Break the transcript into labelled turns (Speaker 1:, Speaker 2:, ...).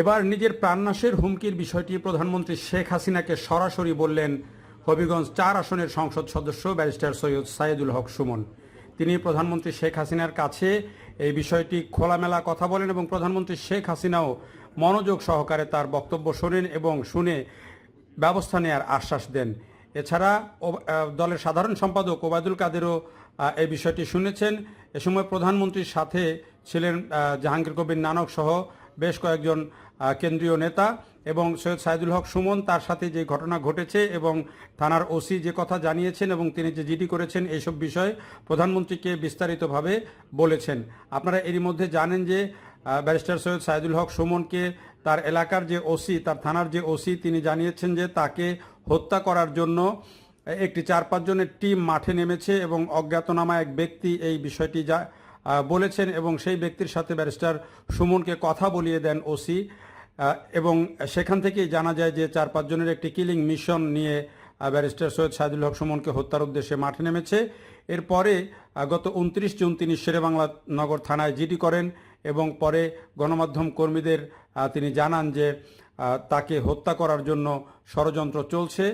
Speaker 1: এবার নিজের প্রাণনাশের হুমকির বিষয়টি প্রধানমন্ত্রী শেখ হাসিনাকে সরাসরি বললেন হবিগঞ্জ চার আসনের সংসদ সদস্য ব্যারিস্টার সৈয়দ সাইদুল হক সুমন। তিনি প্রধানমন্ত্রী শেখ হাসিনার কাছে এই বিষয়টি খোলামেলা কথা বলেন এবং প্রধানমন্ত্রী শেখ হাসিনাও মনোযোগ সহকারে তার বক্তব্য শোনেন এবং শুনে ব্যবস্থা নেয়ার আশ্বাস দেন। এছাড়া দলের সাধারণ সম্পাদক ওবায়দুল কাদেরও এই বিষয়টি শুনেছেন। এ সময় প্রধানমন্ত্রীর সাথে ছিলেন জাহাঙ্গীর কবির নানক সহ বেশ কয়েকজন কেন্দ্রীয় নেতা এবং সৈয়দ সাইদুল হক সুমন তার সাথে যে ঘটনা ঘটেছে এবং থানার ওসি যে কথা জানিয়েছেন এবং তিনি যে জিডি করেছেন এইসব বিষয়ে প্রধানমন্ত্রীকে বিস্তারিতভাবে বলেছেন। আপনারা এরই মধ্যে জানেন যে ব্যারিস্টার সৈয়দ সাইদুল হক সুমনকে তার এলাকার যে ওসি, তার থানার যে ওসি, তিনি জানিয়েছেন যে তাকে হত্যা করার জন্য একটি চার পাঁচজনের টিম মাঠে নেমেছে এবং অজ্ঞাতনামা এক ব্যক্তি এই বিষয়টি যা বলেছেন এবং সেই ব্যক্তির সাথে ব্যারিস্টার সুমনকে কথা বলিয়ে দেন ওসি। এবং সেখান থেকেই জানা যায় যে চার পাঁচ জনের একটি কিলিং মিশন নিয়ে ব্যারিস্টার সৈয়দ সাইদুল হক সুমনকে হত্যার উদ্দেশ্যে মাঠে নেমেছে। এরপরে গত উনত্রিশ জুন তিনি শেরেবাংলা নগর থানায় জিডি করেন এবং পরে গণমাধ্যম কর্মীদের তিনি জানান যে তাকে হত্যা করার জন্য ষড়যন্ত্র চলছে।